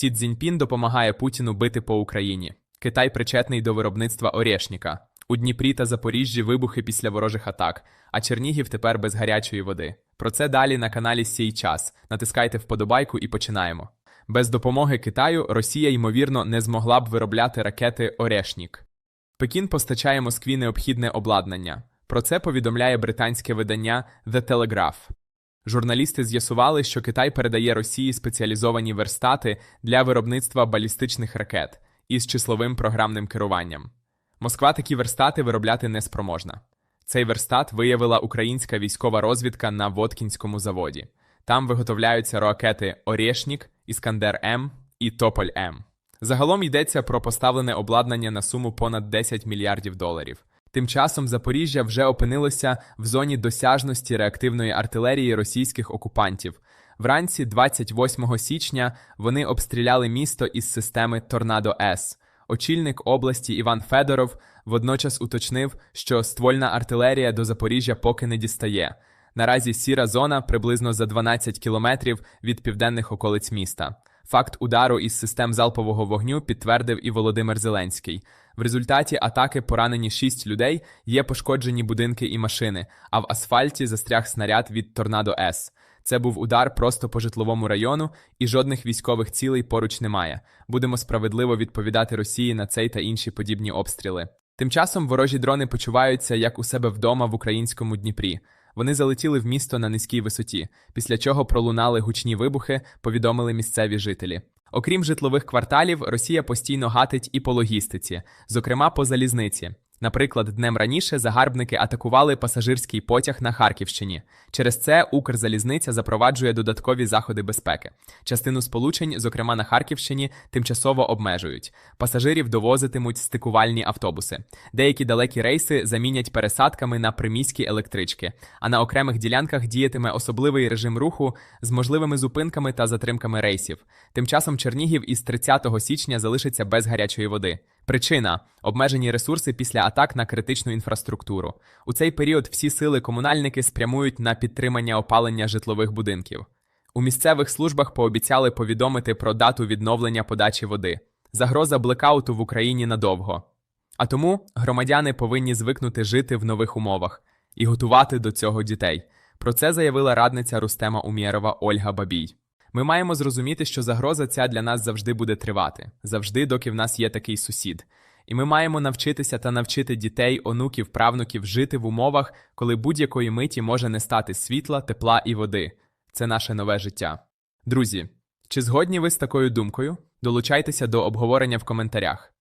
Сі Цзіньпін допомагає Путіну бити по Україні. Китай причетний до виробництва Орешніка. У Дніпрі та Запоріжжі вибухи після ворожих атак, а Чернігів тепер без гарячої води. Про це далі на каналі Сій час. Натискайте вподобайку і починаємо. Без допомоги Китаю Росія, ймовірно, не змогла б виробляти ракети Орешнік. Пекін постачає Москві необхідне обладнання. Про це повідомляє британське видання The Telegraph. Журналісти з'ясували, що Китай передає Росії спеціалізовані верстати для виробництва балістичних ракет із числовим програмним керуванням. Москва такі верстати виробляти не спроможна. Цей верстат виявила українська військова розвідка на Воткінському заводі. Там виготовляються ракети Орєшнік, Іскандер М і Тополь М. Загалом йдеться про поставлене обладнання на суму понад 10 мільярдів доларів. Тим часом Запоріжжя вже опинилося в зоні досяжності реактивної артилерії російських окупантів. Вранці, 28 січня, вони обстріляли місто із системи Торнадо С. Очільник області Іван Федоров водночас уточнив, що ствольна артилерія до Запоріжжя поки не дістає. Наразі сіра зона приблизно за 12 кілометрів від південних околиць міста. Факт удару із систем залпового вогню підтвердив і Володимир Зеленський. В результаті атаки поранені 6 людей, є пошкоджені будинки і машини, а в асфальті застряг снаряд від Торнадо С. Це був удар просто по житловому району, і жодних військових цілей поруч немає. Будемо справедливо відповідати Росії на цей та інші подібні обстріли. Тим часом ворожі дрони почуваються як у себе вдома в українському Дніпрі. Вони залетіли в місто на низькій висоті, після чого пролунали гучні вибухи, повідомили місцеві жителі. Окрім житлових кварталів, Росія постійно гатить і по логістиці, зокрема по залізниці. Наприклад, днем раніше загарбники атакували пасажирський потяг на Харківщині. Через це Укрзалізниця запроваджує додаткові заходи безпеки. Частину сполучень, зокрема на Харківщині, тимчасово обмежують. Пасажирів довозитимуть стикувальні автобуси. Деякі далекі рейси замінять пересадками на приміські електрички, а на окремих ділянках діятиме особливий режим руху з можливими зупинками та затримками рейсів. Тим часом Чернігів із 30 січня залишиться без гарячої води. Причина обмежені ресурси після атак на критичну інфраструктуру. У цей період всі сили комунальники спрямують на підтримання опалення житлових будинків. У місцевих службах пообіцяли повідомити про дату відновлення подачі води. Загроза блекауту в Україні надовго. А тому громадяни повинні звикнути жити в нових умовах і готувати до цього дітей. Про це заявила радниця Рустема Умєрова Ольга Бабій. Ми маємо зрозуміти, що загроза ця для нас завжди буде тривати, завжди, доки в нас є такий сусід. І ми маємо навчитися та навчити дітей, онуків, правнуків жити в умовах, коли будь-якої миті може не стати світла, тепла і води. Це наше нове життя. Друзі, чи згодні ви з такою думкою? Долучайтеся до обговорення в коментарях.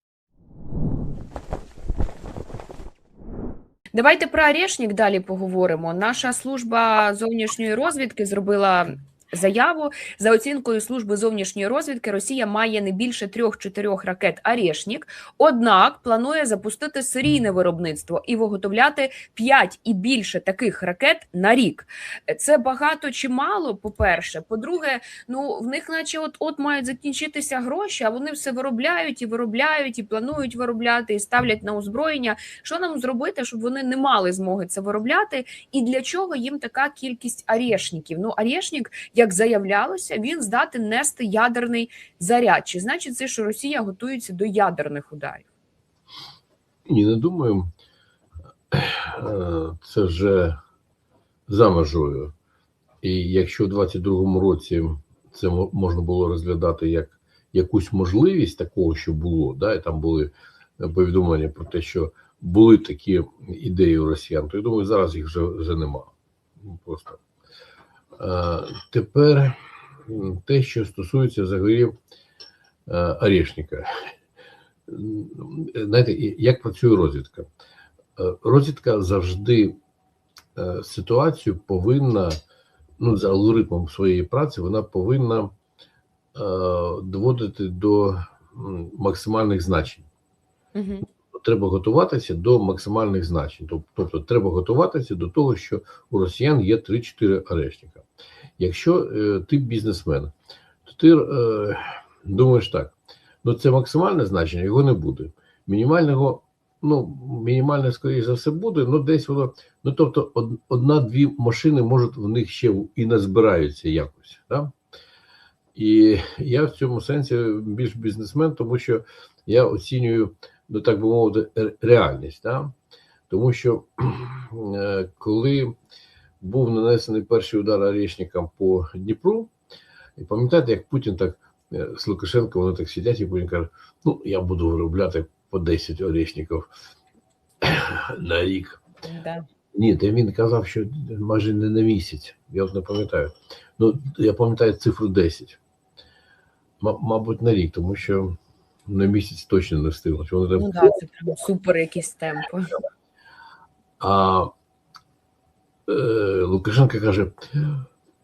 Давайте про Орешник далі поговоримо. Наша служба зовнішньої розвідки зробила заяву. За оцінкою служби зовнішньої розвідки, Росія має не більше трьох-чотирьох ракет Орешник, однак планує запустити серійне виробництво і виготовляти 5 і більше таких ракет на рік. Це багато чи мало, по-перше. По-друге, ну в них, наче, от от мають закінчитися гроші, а вони все виробляють і виробляють, і планують виробляти, і ставлять на озброєння. Що нам зробити, щоб вони не мали змоги це виробляти? І для чого їм така кількість орешників? Ну, орешник, як заявлялося, він здатен нести ядерний заряд. Чи значить це, що Росія готується до ядерних ударів? Ні, не думаю. Це вже за межою. І якщо в 22-му році це можна було розглядати як якусь можливість такого, що було, да, і там були повідомлення про те, що були такі ідеї у росіян, то я думаю, зараз їх вже, вже нема. Ну, Просто. Е, Тепер те, що стосується взагалі е, Орешника. Знаєте, як працює розвідка? Е, Розвідка завжди ситуацію повинна, ну, за алгоритмом своєї праці, вона повинна доводити до максимальних значень. Треба готуватися до максимальних значень. Тобто, треба готуватися до того, що у росіян є 3-4 орешника. Якщо е, ти бізнесмен, то ти е, думаєш так: ну це максимальне значення, його не буде. Мінімального, ну, мінімальне, скоріше за все, буде, ну десь воно. Ну тобто, одна-дві машини можуть в них ще і назбираються якось. Да? І я в цьому сенсі більш бізнесмен, тому що я оцінюю, ну так би мовити, реальність. Да? Тому що е, коли був нанесений перший удар Орешникам по Дніпру, і пам'ятаєте, як Путін так е, з Лукашенко, вони так сидять, і Путін каже: ну, я буду виробляти по 10 Орешників на рік. Да. Ні, та він казав, що майже не на місяць. Я от не пам'ятаю. Ну, я пам'ятаю цифру 10. М- мабуть, на рік, тому що на місяць точно не встигнуть. Вони там Ну да, це прям супер якісь темпи. А е, Лукашенко каже: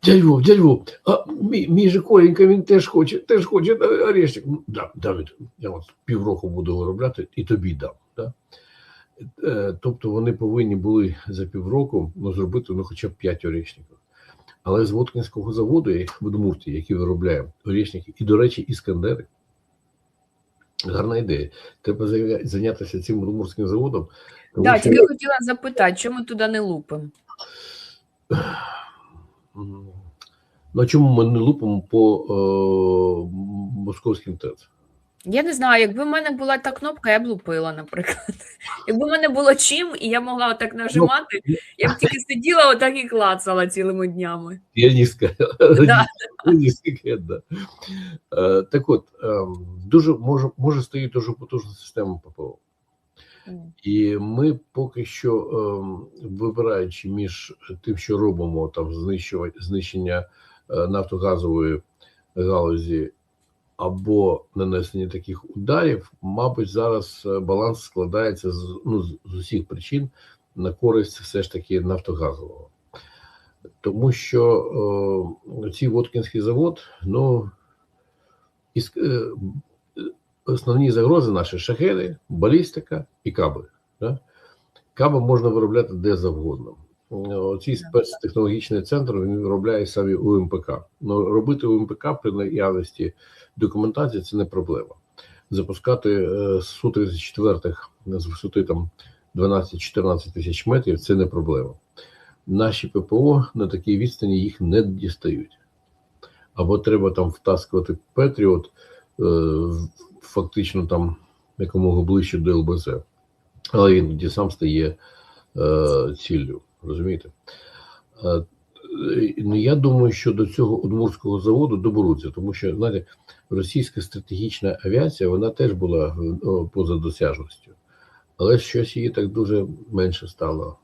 дядь Вов, дядь Вов, а мій, мій же Коленька, він теж хоче, теж хоче орешник. Ну, да, Давид, я от півроку буду виробляти і тобі дам. Да? Е, тобто вони повинні були за півроку ну, зробити ну, хоча б 5 орешників. Але з Воткінського заводу, як в Удмурті, який виробляє орешники, і, до речі, іскандери. Гарна ідея. Треба зайнятися цим удмуртським заводом. тому Да, що- тільки хотіла запитати, чому ми туди не лупимо? Ну, чому ми не лупимо по е, московським ТЕЦ? Я не знаю, якби в мене була та кнопка, я б лупила, наприклад. Якби в мене було чим, і я могла отак нажимати, я б тільки сиділа отак і клацала цілими днями. Да. Піаністка, да. Е, Так от, е, дуже може, може стоїть дуже потужна система ППО. І ми поки що, е, вибираючи між тим, що робимо, там знищення е, нафтогазової галузі або нанесення таких ударів, мабуть, зараз е, баланс складається з, ну, з, усіх причин на користь все ж таки нафтогазового. Тому що е, цей Воткінський завод, ну, із, е, основні загрози наші шахеди, балістика і каби. Да? Каби можна виробляти де завгодно. Цей спецтехнологічний центр він виробляє самі УМПК. Ну, робити УМПК при наявності документації це не проблема. Запускати е, су 34 з висоти там 12-14 тисяч метрів це не проблема. Наші ППО на такій відстані їх не дістають. Або треба там втаскувати Петріот е, фактично там якомога ближче до ЛБЗ. Але він тоді сам стає е, ціллю, розумієте? Е, ну, я думаю, що до цього Удмуртського заводу доберуться, тому що знаєте, російська стратегічна авіація вона теж була поза досяжністю, але щось її так дуже менше стало.